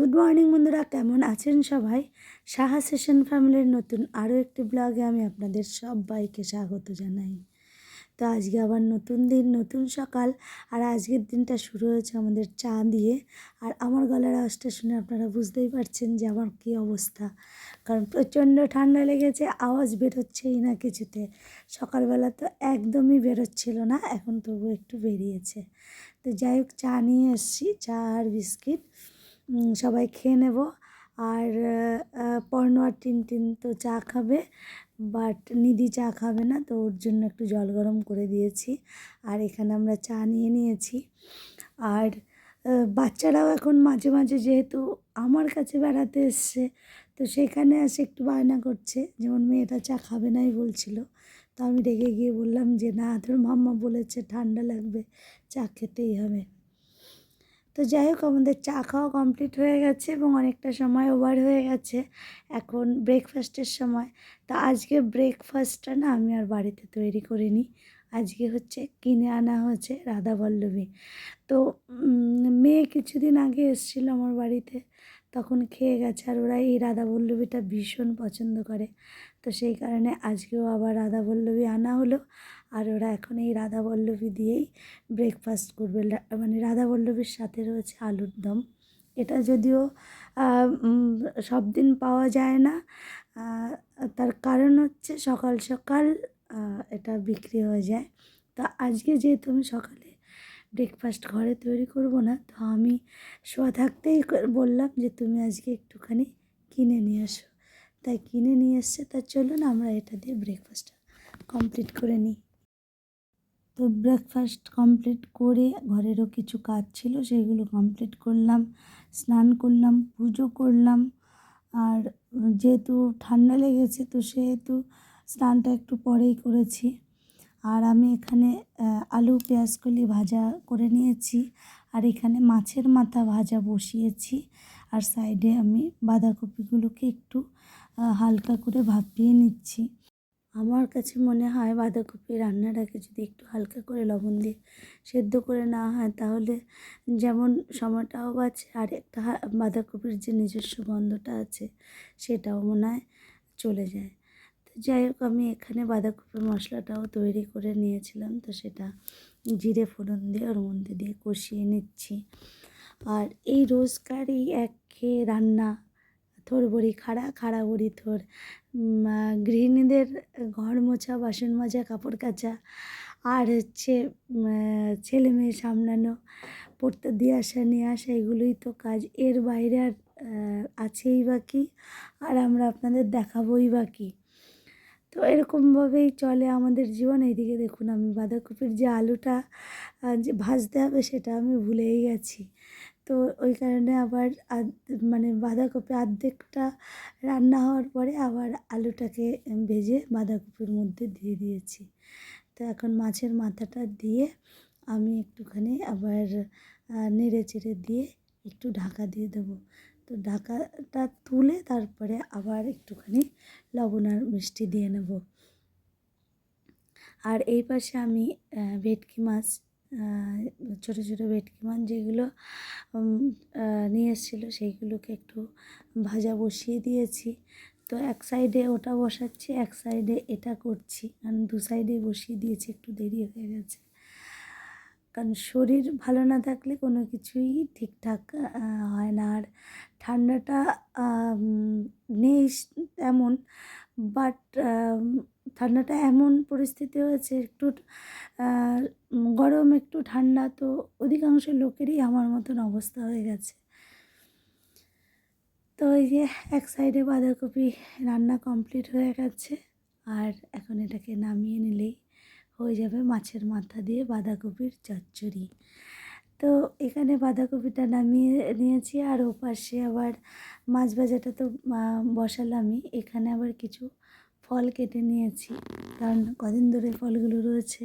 Good morning বন্ধুরা। কেমন আছেন সবাই? সাহা সেশন ফ্যামিলির নতুন আরও একটি ব্লগে আমি আপনাদের সবাইকে স্বাগত জানাই। তো আজকে আবার নতুন দিন, নতুন সকাল, আর আজকের দিনটা শুরু হয়েছে আমাদের চা দিয়ে। আর আমার গলার আওয়াজটা শুনে আপনারা বুঝতেই পারছেন যে আমার কী অবস্থা। কারণ প্রচণ্ড ঠান্ডা লেগেছে, আওয়াজ বেরোচ্ছেই না কিছুতে। সকালবেলা তো একদমই বেরোচ্ছিল না, এখন তবু একটু বেরিয়েছে। তো যাই হোক, চা নিয়ে এসেছি, চা আর বিস্কিট। সবাই খেয়ে নেব। আর পর্ণ আর টিনটিন তো চা খাবে বাট নিধি চা খাবে না, তো ওর জন্য একটু জল গরম করে দিয়েছি। আর এখানে আমরা চা নিয়ে নিয়েছি। আর বাচ্চারাও এখন মাঝে মাঝে যেহেতু আমার কাছে বেড়াতে এসছে, তো সেখানে এসে একটু বায়না করছে, যেমন মেয়েটা চা খাবে নাই বলছিল। তো আমি রেগে গিয়ে বললাম যে, না, তোর মাম্মা বলেছে ঠান্ডা লাগবে, চা খেতেই হবে। তো যাই হোক, আমাদের চা খাওয়া কমপ্লিট হয়ে গেছে এবং অনেকটা সময় ওভার হয়ে গেছে এখন ব্রেকফাস্টের সময়। তা আজকে ব্রেকফাস্টটা না আমি আর বাড়িতে তৈরি করিনি। আজকে হচ্ছে কিনে আনা হয়েছে রাধাবল্লভী তো মেয়ে কিছুদিন আগে এসেছিল আমার বাড়িতে। তখন খেয়ে গেছে আর ওরা এই রাধাবল্লভীটা ভীষণ পছন্দ করে। তো সেই কারণে আজকেও আবার রাধাবল্লভী আনা হলো। আর ওরা এখন এই রাধাবল্লভী দিয়েই ব্রেকফাস্ট করবে। মানে রাধাবল্লভীর সাথে রয়েছে আলুর দম। এটা যদিও সব দিন পাওয়া যায় না। তার কারণ হচ্ছে সকাল সকাল এটা বিক্রি হয়ে যায়। তো আজকে যেহেতু আমি সকালে ব্রেকফাস্ট ঘরে তৈরি করব না, তো আমি শোয়া থাকতেই বললাম যে তুমি আজকে একটুখানি কিনে নিয়ে আসো তাই কিনে নিয়ে এসছে, তা চলুন আমরা এটা দিয়ে ব্রেকফাস্টটা কমপ্লিট করে নিই। তো ব্রেকফাস্ট কমপ্লিট করে ঘরেরও কিছু কাজ ছিল সেগুলো কমপ্লিট করলাম, স্নান করলাম, পুজো করলাম। আর যেহেতু ঠান্ডা লেগেছে, তো সেহেতু স্নানটা একটু পরেই করেছি। আর আমি এখানে আলু, পেঁয়াজ, কলি ভাজা করে নিয়েছি। আর এখানে মাছের মাথা ভাজা বসিয়েছি। আর সাইডে আমি বাঁধাকপিগুলোকে একটু হালকা করে ভাপিয়ে নিচ্ছি। আমার কাছে মনে হয় বাঁধাকপি রান্নাটাকে যদি একটু হালকা করে লবণ দিয়ে সেদ্ধ করে নেওয়া হয়, তাহলে যেমন সময়টাও বাঁচে আর একটা বাঁধাকপির যে নিজস্ব গন্ধটা আছে সেটাও মনে হয় চলে যায়। তো যাই হোক, আমি এখানে বাঁধাকপির মশলাটাও তৈরি করে নিয়েছিলাম, তো সেটা জিরে ফোড়ন দিয়ে, ওর মধ্যে দিয়ে কষিয়ে নিচ্ছি। আর এই রোজকারই এক খেয়ে রান্না থোর বড়ি খাড়া খাড়া বড়ি থোর গৃহিণীদের ঘর মোছা, বাসন মাজা, কাপড় কাচা, আর হচ্ছে ছেলে মেয়ে সামলানো, পড়তে দিয়ে আসা, নিয়ে আসা, এগুলোই তো কাজ। এর বাইরে আর আছেই বা কি? আর আমরা আপনাদের দেখাবোই বা কি? তো এরকমভাবেই চলে আমাদের জীবন। এইদিকে দেখুন আমি বাঁধাকপির যে আলুটা যে ভাজতে হবে সেটা আমি ভুলেই গেছি। তো ওই কারণে আবার মানে বাঁধাকপি অর্ধেকটা রান্না হওয়ার পরে আবার আলুটাকে ভেজে বাঁধাকপির মধ্যে দিয়ে দিয়েছি। তো এখন মাছের মাথাটা দিয়ে আমি একটুখানি আবার নেড়ে চেড়ে দিয়ে একটু ঢাকা দিয়ে দেবো। তো ঢাকাটা তুলে তারপরে আবার একটুখানি লবণ আর মিষ্টি দিয়ে নেব। আর এই পাশে আমি ভেটকি মাছ ছোটো ছোটো ভেটকি মাছ যেগুলো নিয়ে এসেছিল, সেইগুলোকে একটু ভাজা বসিয়ে দিয়েছি। তো এক সাইডে ওটা বসাচ্ছি, এক সাইডে এটা করছি। কারণ দু সাইডে বসিয়ে দিয়েছি, একটু দেরি হয়ে গেছে। কারণ শরীর ভালো না থাকলে কোনো কিছুই ঠিকঠাক হয় না। আর ঠান্ডাটা নেই তেমন বাট ঠান্ডাটা এমন পরিস্থিতি হয়েছে, একটু গরম, একটু ঠান্ডা, তো অধিকাংশ লোকেরই আমার মতন অবস্থা হয়ে গেছে। তো এই যে এক সাইডে বাঁধাকপি রান্না কমপ্লিট হয়ে গেছে, আর এখন এটাকে নামিয়ে নিলেই হয়ে যাবে মাছের মাথা দিয়ে বাঁধাকপির চচ্চড়ি। তো এখানে বাঁধাকপিটা নামিয়ে নিয়েছি, আর ওপাশে আবার মাছ ভাজাটা তো বসালামই, এখানে আবার কিছু ফল কেটে নিয়েছি। কারণ কদিন ধরে ফলগুলো রয়েছে।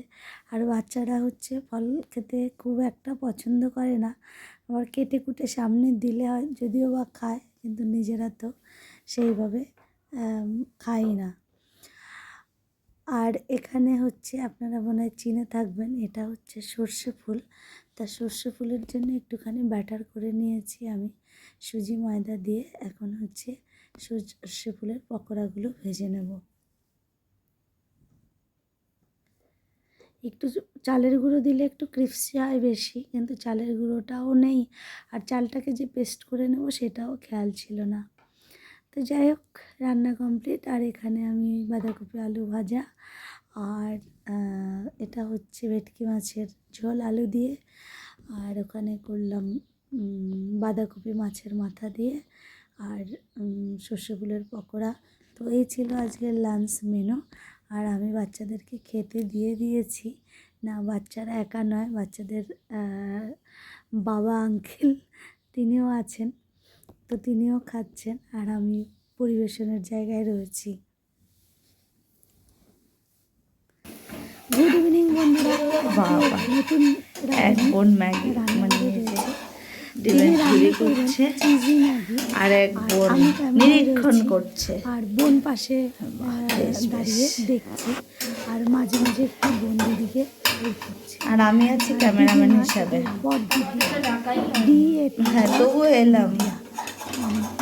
আর বাচ্চারা হচ্ছে ফল খেতে খুব একটা পছন্দ করে না। আবার কেটে কুটে সামনে দিলে হয়, যদিও বা খায়, কিন্তু নিজেরা তো সেইভাবে খাই না। আর এখানে হচ্ছে আপনারা মনে হয় চিনে থাকবেন, এটা হচ্ছে সর্ষে ফুল। তা সর্ষে ফুলের জন্য একটুখানি ব্যাটার করে নিয়েছি আমি। সুজি ময়দা দিয়ে এখন হচ্ছে সর্ষে ফুলের পকোড়াগুলো ভেজে নেব। একটু চালের গুঁড়ো দিলে একটু ক্রিপসি হয় বেশি, কিন্তু চালের গুঁড়োটাও নেই। আর চালটাকে যে পেস্ট করে নেব সেটাও খেয়াল ছিল না। তো যাই হোক, রান্না কমপ্লিট। আর এখানে আমি বাঁধাকপি আলু ভাজা। আর এটা হচ্ছে ভেটকি মাছের ঝোল আলু দিয়ে। আর ওখানে করলাম বাঁধাকপি মাছের মাথা দিয়ে। আর সর্ষে ফুলের পকোড়া। তো এই ছিল আজকের লাঞ্চ মেনু আর আমি বাচ্চাদেরকে খেতে দিয়ে দিয়েছি। না বাচ্চারা একা নয় বাচ্চাদের বাবা আঙ্কেল তিনিও আছেন তো তিনিও খাচ্ছেন আর আমি পরিবেশনের জায়গায় রয়েছি। গুড ইভিনিং বন্ধুরা। নতুন এক বোন ম্যাগি। ডিমের করছে আর এক বোন নিরীক্ষণ করছে। আর বোন পাশে। দাঁড়িয়ে দেখছে। আর মাঝে মাঝে একটু বোন দিদিকে আর আমি আছি ক্যামেরাম্যান হিসাবে। হ্যাঁ তবুও এলাম।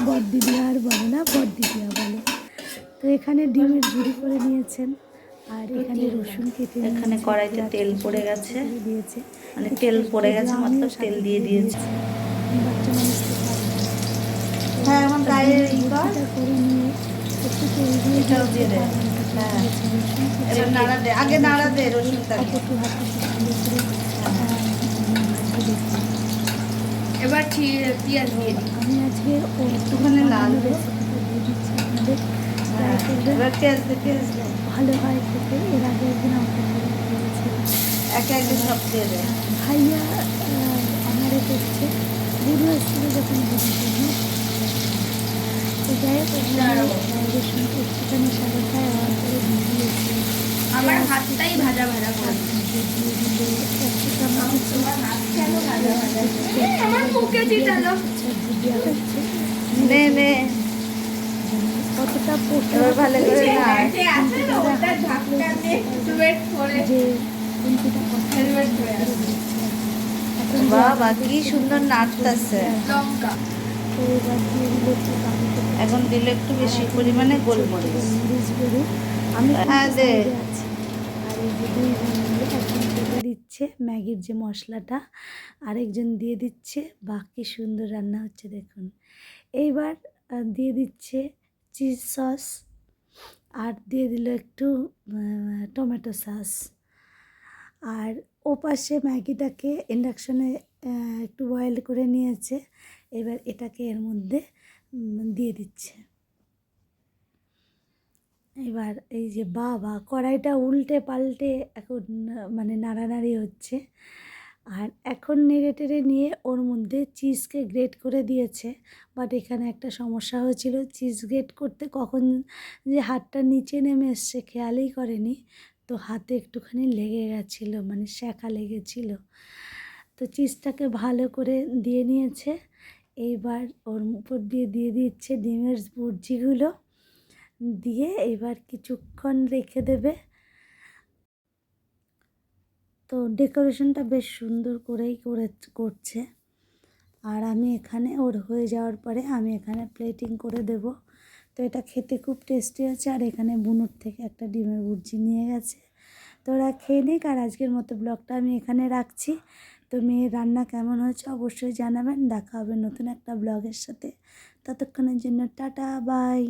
বড় দিদি আর বলে না বড় দিদিয়া বলে। তো এখানে ডিমের ঝুড়ি করে নিয়েছেন। আর এখানে রসুন কেটে এখানে কড়াইতে তেল পড়ে গেছে। দিয়েছে। মানে তেল পড়ে গেছে মতলব তেল দিয়ে দিয়েছে বাচ্চা মানুষ তো খাবে না। হ্যাঁ আমার গায়ে এটাও দিয়ে দে। হ্যাঁ। এবার নাড়া দে। আগে নাড়া দে রসুনটাকে। দিচ্ছি। এবার পেঁয়াজ দিয়ে আমি আজকে একটুখানি লাল দিয়ে হ্যাঁ, এবার পেঁয়াজ দে ভালো হয় খেতে এর আগে একদিন আমাকে একে সব দিয়ে ভাইয়া আমারে করছে। গুরু যখন ভাজা ভাজা আমার মুখে চিটালো সবজি দেওয়া নে নে। কতটা পোকা ভালো করে নাড়। আছে না ওটা ঢাকা দিয়ে wait করে যে কুন্তিটা কথা হেলমেট পরে বাবা কি সুন্দর নাড়তাছে লঙ্কা। তো এবার দিয়ে এখন দিলে একটু বেশি পরিমাণে গোলমরিচ। হ্যাঁ, দে। দিচ্ছে ম্যাগির যে মশলাটা আরেকজন দিয়ে দিচ্ছে বাকি সুন্দর রান্না হচ্ছে দেখুন। এইবার দিয়ে দিচ্ছে চিজ সস আর দিয়ে দিল একটু টমেটো সস। আর ওপাশে ম্যাগিটাকে ইন্ডাকশনে একটু বয়েল করে নিয়েছে। এবার এটাকে এর মধ্যে দিয়ে দিচ্ছে। এবার এই যে বাবা, কড়াইটা উল্টে পাল্টে এখন মানে নাড়ানাড়ি হচ্ছে। আর এখন নেড়ে টেড়ে নিয়ে ওর মধ্যে চিজকে গ্রেট করে দিয়েছে। বাট এখানে একটা সমস্যা হয়েছিল, চিজ গ্রেট করতে কখন যে হাতটা নিচে নেমে এসছে খেয়ালই করেনি। তো হাতে একটুখানি লেগে গেছিল মানে শেখা লেগেছিলো। তো চিজটাকে ভালো করে দিয়ে নিয়েছে। এইবার ওর উপর দিয়ে দিয়ে দিচ্ছে ডিমের বুর্জিগুলো দিয়ে এবার কিছুক্ষণ রেখে দেবে। তো ডেকোরেশনটা বেশ সুন্দর করেই করে, করছে। আর আমি এখানে, ওর হয়ে যাওয়ার পরে আমি এখানে প্লেটিং করে দেব। তো এটা খেতে খুব টেস্টি আছে আর এখানে বুনুর থেকে একটা ডিমের বুর্জি নিয়ে গেছে। তো ওরা খেয়ে নিক। আর আজকের মতো ব্লগটা আমি এখানে রাখছি। তো মেয়ের রান্না কেমন হয়েছে অবশ্যই জানাবেন। দেখা হবে নতুন একটা ব্লগের সাথে। ততক্ষণের জন্য টাটা, বাই।